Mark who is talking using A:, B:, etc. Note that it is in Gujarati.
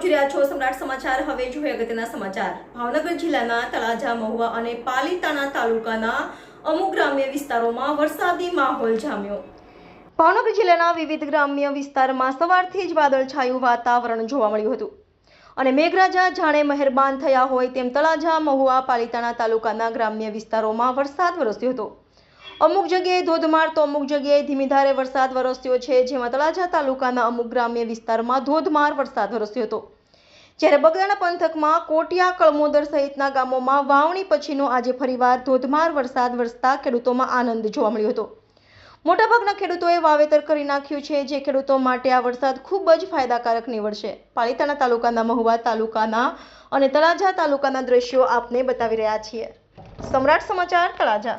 A: રહ્યા છો સમ્રાટ સમાચાર. હવે જોઈએ સમાચાર. ભાવનગર જિલ્લાના તળાજા, મહુવા અને પાલીતાણા તાલુકાના અમુક ગ્રામ્ય વિસ્તારોમાં વરસાદી માહોલ જામ્યો. ભાવનગર જિલ્લાના વિવિધ ગ્રામ્ય વિસ્તારમાં સવારથી જ વાદળછાયું વાતાવરણ જોવા મળ્યું હતું. અને મેઘરાજા જાણે મહેરબાન થયા હોય તેમ તળાજા, મહુવા, પાલીતાણા તાલુકાના ગ્રામ્ય વિસ્તારોમાં વરસાદ વરસ્યો હતો. અમુક જગ્યાએ ધોધમાર તો અમુક જગ્યાએ ધીમી ધારે વરસાદ વરસ્યો છે. જેમાં તળાજા તાલુકાના અમુક ગ્રામ્ય વિસ્તારમાં ધોધમાર વરસાદ વરસ્યો હતો. જ્યારે બગદાણા પંથકમાં કોટિયા, કળમોદર સહિતના ગામોમાં વાવણી પછીનો આજે ફરીવાર ધોધમાર વરસાદ વરસતા ખેડૂતોમાં આનંદ જોવા મળ્યો હતો. મોટાભાગના ખેડૂતોએ વાવેતર કરી નાખ્યું છે, જે ખેડૂતો માટે આ વરસાદ ખૂબ જ ફાયદાકારક નીવડશે. પાલિતાણા તાલુકાના મહુવા તાલુકાના અને તળાજા તાલુકાના દ્રશ્યો આપને બતાવી રહ્યા છીએ. સમ્રાટ સમાચાર તળાજા.